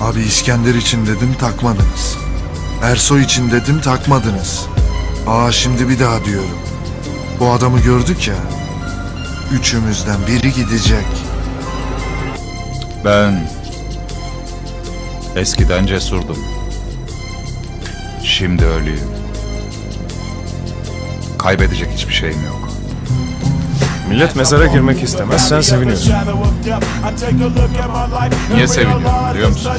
Abi İskender için dedim takmadınız. Ersoy için dedim takmadınız. Aa şimdi bir daha diyorum. Bu adamı gördük ya. Üçümüzden biri gidecek. Ben eskiden cesurdum. Şimdi ölüyüm. Kaybedecek hiçbir şeyim yok. Millet mezara girmek istemez, sen seviniyorsun. Niye seviniyorum biliyor musun?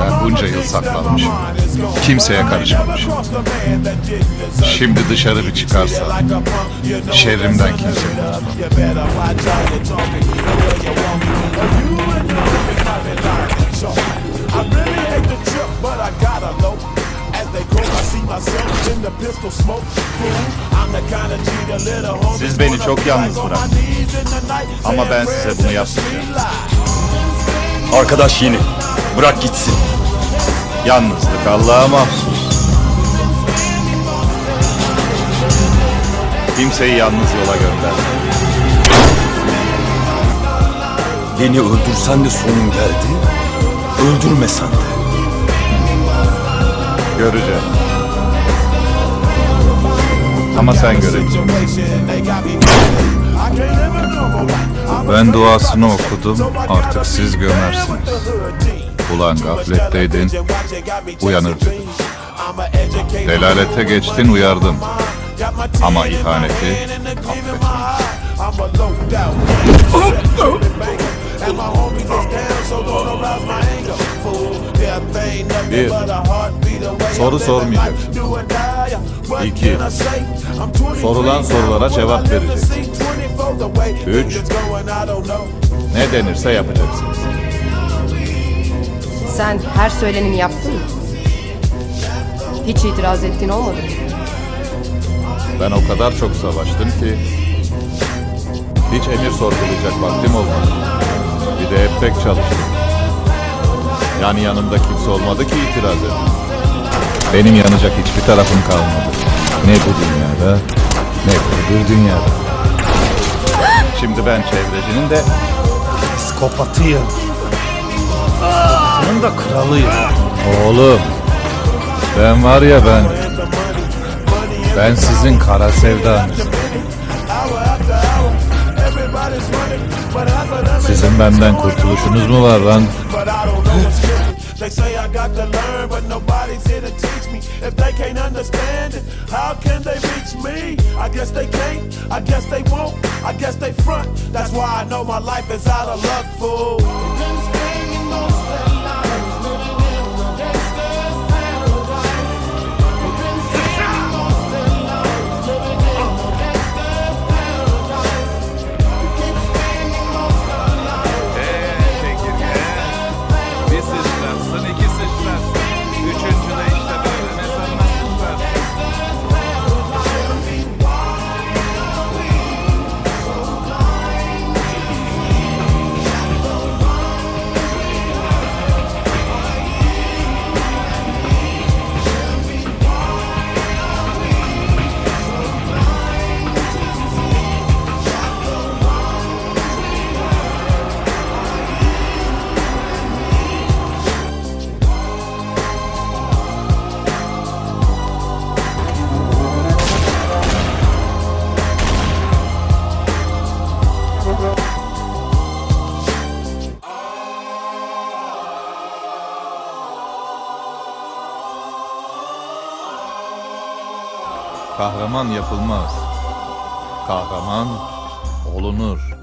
Ben bunca yıl saklanmışım. Kimseye karışmamışım. Şimdi dışarı bir çıkarsam şerrimden kimse Siz beni çok yalnız bıraktınız. Ama ben size bunu yapmayacağım. Arkadaş yeni. Bırak gitsin. Yalnızlık Allah'a mahsus. Kimseyi yalnız yola gönderme. Beni öldürsen de sonun geldi. Öldürmesen de. Göreceğim. Ama sen göreceksin. Ben duasını okudum, artık siz gömersiniz. Ulan gafletteydin, uyanır dedim. Delalete geçtin, uyardım. Ama ihaneti affetmez. Bir, soru sormayacak. 2. Sorulan sorulara cevap vereceksin. 3. Ne denirse yapacaksınız. Sen her söyleneni yaptın mı? Hiç itiraz ettiğin olmadı mı? Ben o kadar çok savaştım ki hiç emir sorgulayacak vaktim olmadı. Bir de hep tek çalıştım. Yani yanımda kimse olmadı ki itiraz edin. Benim yanacak hiçbir tarafım kalmadı. Ne bu dünyada ne öbür dünyada. Şimdi ben çevrecinin de Psikopatıyım. Bunun da kralıyım. oğlum ben var ya ben ben sizin kara sevdanız. Sizin benden kurtuluşunuz mu var lan? If they can't understand it, how can they reach me? I guess they can't, I guess they won't, I guess they front. That's why I know my life is out of luck, fool. Sıçrarsın, iki sıçrarsın. Üçüncü Kahraman yapılmaz. Kahraman olunur.